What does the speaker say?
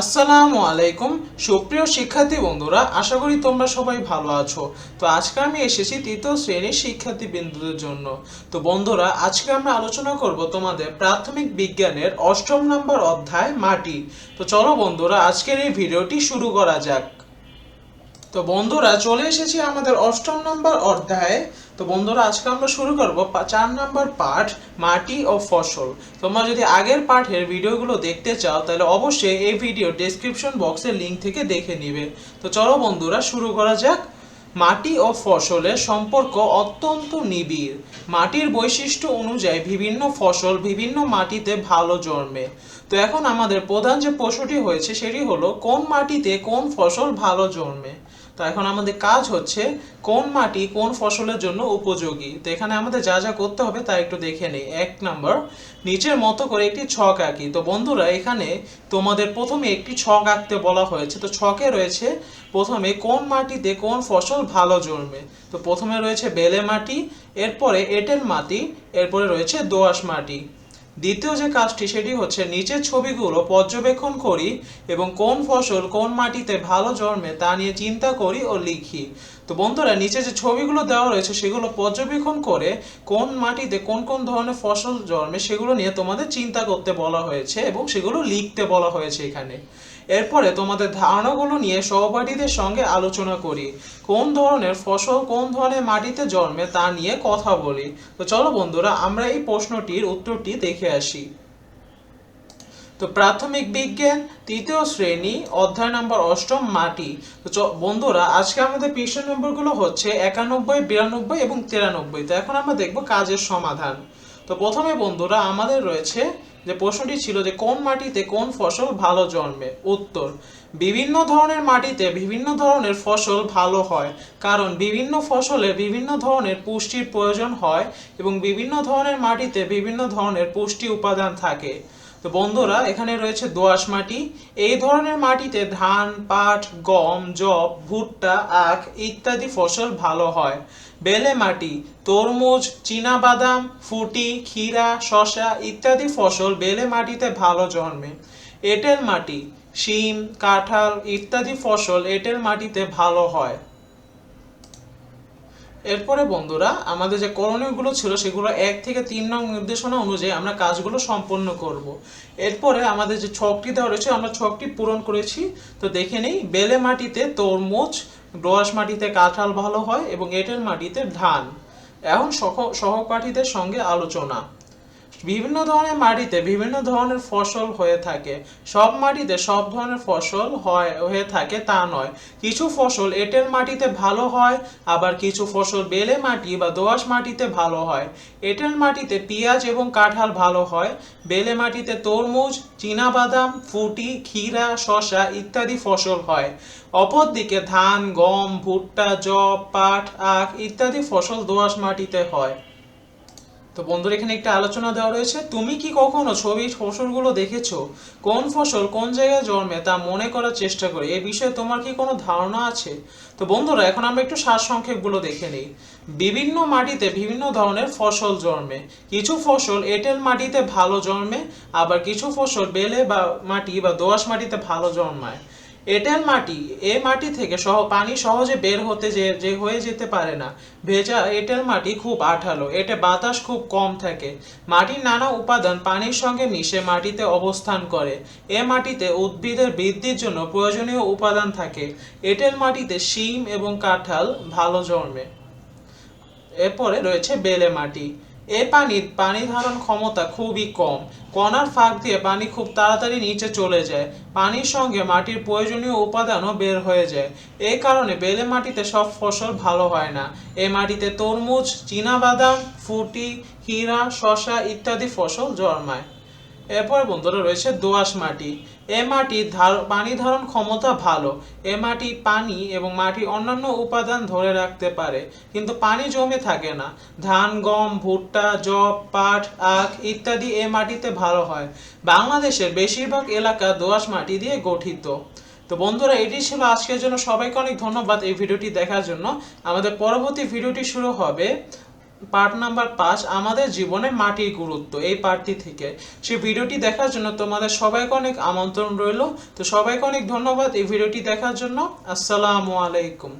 আসসালামু আলাইকুম। সুপ্রিয় শিক্ষার্থী বন্ধুরা, আশা করি তোমরা সবাই ভালো আছো। তো আজকে আমি এসেছি তৃতীয় শ্রেণির শিক্ষার্থী বিন্দুদের জন্য। তো বন্ধুরা, আজকে আমরা আলোচনা করব তোমাদের প্রাথমিক বিজ্ঞানের অষ্টম নম্বর অধ্যায় মাটি। তো চলো বন্ধুরা, আজকের এই ভিডিওটি শুরু করা যাক। তো বন্ধুরা, চলে এসেছি আমাদের অষ্টম নম্বর অধ্যায়ে। তো বন্ধুরা, আজকে আমরা শুরু করব চার নম্বর পাঠ, মাটি ও ফসল। তোমরা যদি আগের পাঠের ভিডিওগুলো দেখতে চাও, তাহলে অবশ্যই এই ভিডিও ডেসক্রিপশন বক্সের লিঙ্ক থেকে দেখে নিবে। তো চলো বন্ধুরা, শুরু করা যাক। মাটি ও ফসলের সম্পর্ক অত্যন্ত নিবিড়। মাটির বৈশিষ্ট্য অনুযায়ী বিভিন্ন ফসল বিভিন্ন মাটিতে ভালো জন্মে। তো এখন আমাদের প্রধান যে প্রশ্নটি হয়েছে সেটি হলো, কোন মাটিতে কোন ফসল ভালো জন্মে? তো এখন আমাদের কাজ হচ্ছে, কোন মাটি কোন ফসলের জন্য উপযোগী? তো এখানে আমাদের যা যা করতে হবে তা একটু দেখে নেই। এক নম্বর, নিচের মতো করে একটি ছক আঁকি। তো বন্ধুরা, এখানে তোমাদের প্রথমে একটি ছক আঁকতে বলা হয়েছে। তো ছকে রয়েছে প্রথমে কোন মাটিতে কোন ফসল ভালো জন্মে? তো প্রথমে রয়েছে বেলে মাটি, এরপরে এঁটেল মাটি, এরপরে রয়েছে দোআঁশ মাটি। দ্বিতীয় যে কাজটি, সেটি হচ্ছে নিচের ছবিগুলো পর্যবেক্ষণ করি এবং কোন ফসল কোন মাটিতে ভালো জন্মে তা নিয়ে চিন্তা করি ও লিখি। তো বন্ধুরা, নিচে যে ছবিগুলো দেওয়া রয়েছে, সেগুলো পর্যবেক্ষণ করে কোন মাটিতে কোন কোন ধরনের ফসল জন্মে, সেগুলো নিয়ে তোমাদের চিন্তা করতে বলা হয়েছে এবং সেগুলো লিখতে বলা হয়েছে এখানে। এরপরে তোমাদের ধারণাগুলো নিয়ে সহপাঠীদের সঙ্গে আলোচনা করি। কোন ধরনের ফসল কোন ধরনের মাটিতে জন্মে তা নিয়ে কথা বলি। তো চলো বন্ধুরা, আমরা এই প্রশ্নটির উত্তরটি দেখে আসি। তো প্রাথমিক বিজ্ঞান, তৃতীয় শ্রেণি, অধ্যায় নম্বর অষ্টম, মাটি। তো বন্ধুরা, আজকে আমাদের পৃষ্ঠ নম্বরগুলো হচ্ছে একানব্বই, বিরানব্বই এবং তিরানব্বই। তো এখন আমরা দেখব কাজের সমাধান। তো প্রথমে বন্ধুরা, আমাদের রয়েছে যে প্রশ্নটি ছিল যে কোন মাটিতে কোন ফসল ভালো জন্মে? উত্তর, বিভিন্ন ধরনের মাটিতে বিভিন্ন ধরনের ফসল ভালো হয়, কারণ বিভিন্ন ফসলে বিভিন্ন ধরনের পুষ্টির প্রয়োজন হয় এবং বিভিন্ন ধরনের মাটিতে বিভিন্ন ধরনের পুষ্টি উপাদান থাকে। তো বন্ধুরা, এখানে রয়েছে দোআঁশ মাটি। এই ধরনের মাটিতে ধান, পাট, গম জব ভুট্টা, আখ ইত্যাদি ফসল ভালো হয়। বেলে মাটি, তরমুজ বাদাম ফুটি, ক্ষীরা, শসা ইত্যাদি ফসল বেলে মাটিতে ভালো জন্মে। এঁটেল মাটি, শিম, কাঁঠাল ইত্যাদি ফসল এঁটেল মাটিতে ভালো হয়। এরপরে বন্ধুরা, আমাদের যে করণীয়গুলো ছিল সেগুলো এক থেকে তিন নং নির্দেশনা অনুযায়ী আমরা কাজগুলো সম্পন্ন করব। এরপরে আমাদের যে ছকটি দেওয়া রয়েছে, আমরা ছকটি পূরণ করেছি। তো দেখে নেই, বেলে মাটিতে তরমুজ দোআঁশ মাটিতে কাঁঠাল ভালো হয় এবং এঁটেল মাটিতে ধান। এখন সহ, সহপাঠীদের সঙ্গে আলোচনা। বিভিন্ন ধরনের মাটিতে বিভিন্ন ধরনের ফসল হয়ে থাকে। সব মাটিতে সব ধরনের ফসল হয়, হয়ে থাকে তা নয়। কিছু ফসল এঁটেল মাটিতে ভালো হয়, আবার কিছু ফসল বেলে মাটি বা দোআঁশ মাটিতে ভালো হয়। এঁটেল মাটিতে পেঁয়াজ এবং কাঁঠাল ভালো হয়, বেলে মাটিতে তরমুজ বাদাম ফুটি, ক্ষীরা শশা ইত্যাদি ফসল হয়। অপরদিকে ধান, গম, ভুট্টা জব পাট, আখ ইত্যাদি ফসল দোআঁশ মাটিতে হয়। তো বন্ধুরা এখানে একটা আলোচনা দেওয়া রয়েছে। তুমি কি কখনো ছবির ফসলগুলো দেখেছ? কোন ফসল কোন জায়গায় জন্মে তা মনে করার চেষ্টা করে? এই বিষয়ে তোমার কি কোনো ধারণা আছে? তো বন্ধুরা, এখন আমরা একটু সারসংক্ষেপগুলো দেখে নিই। বিভিন্ন মাটিতে বিভিন্ন ধরনের ফসল জন্মে। কিছু ফসল এঁটেল মাটিতে ভালো জন্মে, আবার কিছু ফসল বেলে বা মাটি বা দোআঁশ মাটিতে ভালো জন্মায়। এঁটেল মাটি, এ মাটি থেকে সহ পানি সহজে বের হতে যে যে হয়ে যেতে পারে না। ভেজা এঁটেল মাটি খুব আঠালো এতে বাতাস খুব কম থাকে। মাটির নানা উপাদান পানির সঙ্গে মিশে মাটিতে অবস্থান করে। এ মাটিতে উদ্ভিদের বৃদ্ধির জন্য প্রয়োজনীয় উপাদান থাকে। এঁটেল মাটিতে শিম এবং কাঁঠাল ভালো জন্মে। এরপরে রয়েছে বেলে মাটি। এ পানির, পানি ধারণ ক্ষমতা খুবই কম। কণার ফাঁক দিয়ে পানি খুব তাড়াতাড়ি নিচে চলে যায়। পানির সঙ্গে মাটির প্রয়োজনীয় উপাদানও বের হয়ে যায়। এই কারণে বেলে মাটিতে সব ফসল ভালো হয় না। এ মাটিতে তরমুজ চীনাবাদাম ফুটি, হীরা শশা ইত্যাদি ফসল জন্মায়। এরপর বন্ধুরা রয়েছে দোআঁশ মাটি। এ ধার পানি ধারণ ক্ষমতা ভালো। এ মাটি পানি এবং মাটির অন্যান্য উপাদান ধরে রাখতে পারে, কিন্তু পানি জমে থাকে না। ধান, গম, ভুট্টা জব পাট, আখ ইত্যাদি এ মাটিতে ভালো হয়। বাংলাদেশের বেশিরভাগ এলাকা দোআঁশ মাটি দিয়ে গঠিত। তো বন্ধুরা, এটি ছিল আজকের জন্য। সবাইকে অনেক ধন্যবাদ এই ভিডিওটি দেখার জন্য। আমাদের পরবর্তী ভিডিওটি শুরু হবে পার্ট নাম্বার পাঁচ, আমাদের জীবনে মাটির গুরুত্ব। এই পার্টটি থেকে সেই ভিডিওটি দেখার জন্য তোমাদের সবাইকে অনেক আমন্ত্রণ রইল। তো সবাইকে অনেক ধন্যবাদ এই ভিডিওটি দেখার জন্য। আসসালামু আলাইকুম।